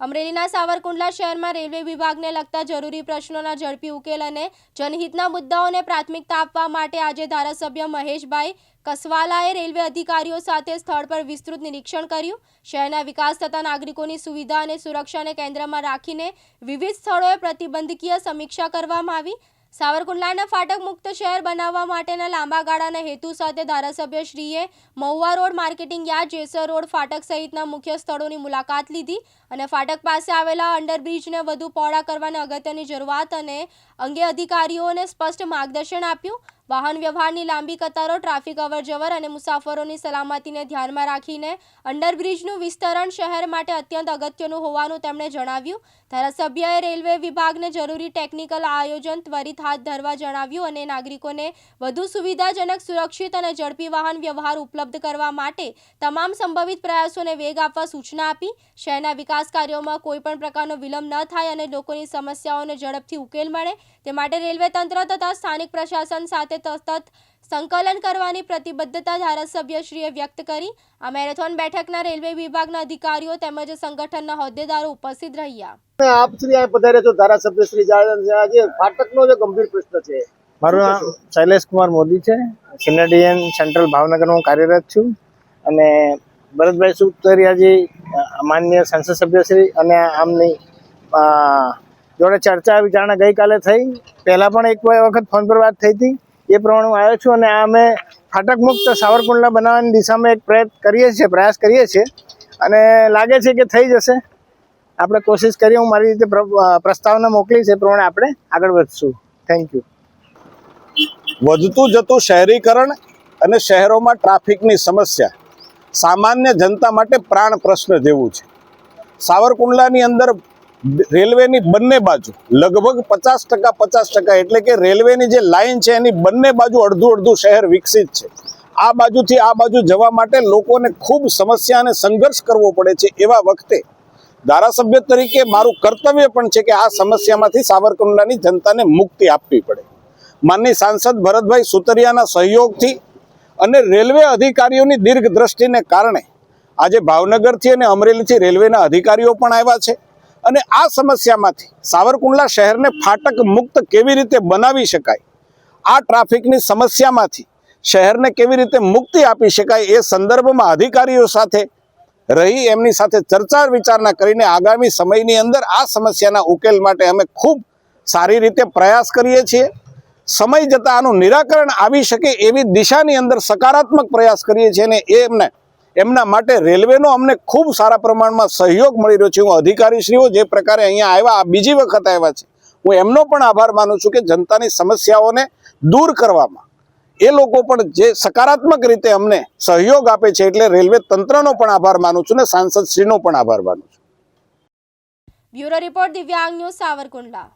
અમરેલીના સાવરકુંડલા શહેરમાં રેલવે વિભાગને લગતા જરૂરી પ્રશ્નોના ઝડપી ઉકેલ અને જનહિતના મુદ્દાઓને પ્રાથમિકતા આપવા માટે આજે ધારાસભ્ય મહેશભાઈ કસવાલાએ રેલવે અધિકારીઓ સાથે સ્થળ પર વિસ્તૃત નિરીક્ષણ કર્યું. શહેરના વિકાસ તથા નાગરિકોની સુવિધા અને સુરક્ષાને કેન્દ્રમાં રાખીને વિવિધ સ્થળોએ પ્રતિબંધકીય સમીક્ષા કરવામાં આવી. સાવરકુંડલાના ફાટક મુક્ત શહેર બનાવવા માટેના લાંબા ગાળાના હેતુ સાથે ધારાસભ્યશ્રીએ Mahuva road marketing yard, Jesar road ફાટક સહિતના મુખ્ય સ્થળોની મુલાકાત લીધી અને ફાટક પાસે આવેલા અંડરબ્રિજને વધુ પહોળા કરવાની અગત્યની જરૂરિયાત અને અંગે અધિકારીઓને સ્પષ્ટ માર્ગદર્શન આપ્યું. વાહન વ્યવહારની લાંબી કતારો, ટ્રાફિક અવરજવર અને મુસાફરોની સલામતીને ધ્યાનમાં રાખીને અંડરબ્રિજનું વિસ્તરણ શહેર માટે અત્યંત અગત્યનું હોવાનું તેમણે જણાવ્યું. ધારાસભ્યએ રેલવે વિભાગને જરૂરી ટેકનિકલ આયોજન ત્વરિત હાથ ધરવા જણાવ્યું અને નાગરિકોને વધુ સુવિધાજનક, સુરક્ષિત અને ઝડપી વાહન વ્યવહાર ઉપલબ્ધ કરવા માટે તમામ સંભવિત પ્રયાસોને વેગ આપવા સૂચના આપી. શહેરના વિકાસ કાર્યોમાં કોઈપણ પ્રકારનો વિલંબ ન થાય અને લોકોની સમસ્યાઓને ઝડપથી ઉકેલ મળે. તે માટે રેલવે તંત્ર તથા સ્થાનિક પ્રશાસન સાથે સતત સંકલન કરવાની પ્રતિબદ્ધતા ધારાસભ્યશ્રીએ વ્યક્ત કરી. આ મેરેથોન બેઠકના રેલવે વિભાગના અધિકારીઓ તેમજ સંગઠનના હોદ્દેદારો ઉપસ્થિત રહ્યા. આપ શ્રી આ પધારે છો ધારાસભ્યશ્રી આજે ફાટકનો જે ગંભીર પ્રશ્ન છે. મારું નામ શૈલેષ કુમાર મોદી છે. સિનિયર સેન્ટ્રલ ભાવનગરમાં હું કાર્યરત છું. અને ભરતભાઈ સુતરિયાજી માન્ય સંસદ સભ્યશ્રી અને આમની જોડે ચર્ચા વિચારણા ગઈકાલે થઈ. પહેલાં પણ એક વખત ફોન પર વાત થઈ હતી. એ પ્રમાણે હું આવ્યો છું અને આ અમે ફાટક મુક્ત સાવરકુંડલા બનાવવાની દિશામાં એક પ્રયત્ન કરીએ છીએ, પ્રયાસ કરીએ છીએ. અને લાગે છે કે થઈ જશે. આપણે કોશિશ કરીએ, હું મારી રીતે પ્રસ્તાવના મોકલીશ, એ પ્રમાણે આપણે આગળ વધશું. થેન્ક યુ વધતું જતું શહેરીકરણ અને શહેરોમાં ટ્રાફિકની સમસ્યા સામાન્ય જનતા માટે પ્રાણ પ્રશ્ન જેવું છે. સાવરકુંડલાની અંદર રેલવેની બંને બાજુ, લગભગ પચાસ ટકા પચાસ ટકા એટલે કે રેલવેની જે લાઇન છે એની બંને બાજુ અડધું અડધું શહેર વિકસિત છે. આ બાજુથી આ બાજુ જવા માટે લોકોને ખૂબ સમસ્યા અને સંઘર્ષ કરવો પડે છે એવા વખતે ધારાસભ્ય તરીકે મારું કર્તવ્ય પણ છે કે આ સમસ્યામાંથી સાવરકુંડલાની જનતાને મુક્તિ આપવી પડે. માનની સાંસદ ભરતભાઈ સુતરિયાના સહયોગથી અને રેલવે અધિકારીઓની દીર્ઘ દ્રષ્ટિને કારણે આજે ભાવનગરથી અને અમરેલીથી રેલવેના અધિકારીઓ પણ આવ્યા છે. અને આ સમસ્યામાંથી સાવરકુંડલા શહેરને ફાટક મુક્ત કેવી રીતે બનાવી શકાય? આ ટ્રાફિકની સમસ્યામાંથી શહેરને કેવી રીતે મુક્તિ આપી શકાય એ સંદર્ભમાં અધિકારીઓ સાથે રહી, એમની સાથે ચર્ચા વિચારણા કરીને આગામી સમયની અંદર આ સમસ્યાના ઉકેલ માટે અમે ખૂબ સારી રીતે પ્રયાસ કરીએ છીએ. સમય જતાં આનું નિરાકરણ આવી શકે એવી દિશાની અંદર સકારાત્મક પ્રયાસ કરીએ છીએ અને એમને એમના માટે રેલવેનો અમને ખૂબ સારા પ્રમાણમાં સહયોગ મળી રહ્યો છે. હું અધિકારીશ્રીઓ જે પ્રકારે અહીંયા આવ્યા, આ બીજી વખત આવ્યા છે, હું એમનો પણ આભાર માનું છું કે જનતાની સમસ્યાઓને દૂર કરવામાં, એ લોકો પણ જે સકારાત્મક રીતે અમને સહયોગ આપે છે એટલે રેલવે તંત્રનો પણ આભાર માનું છું ને સાંસદશ્રીનો પણ આભાર માનું છું. Bureau report Divyang news Savarkundla.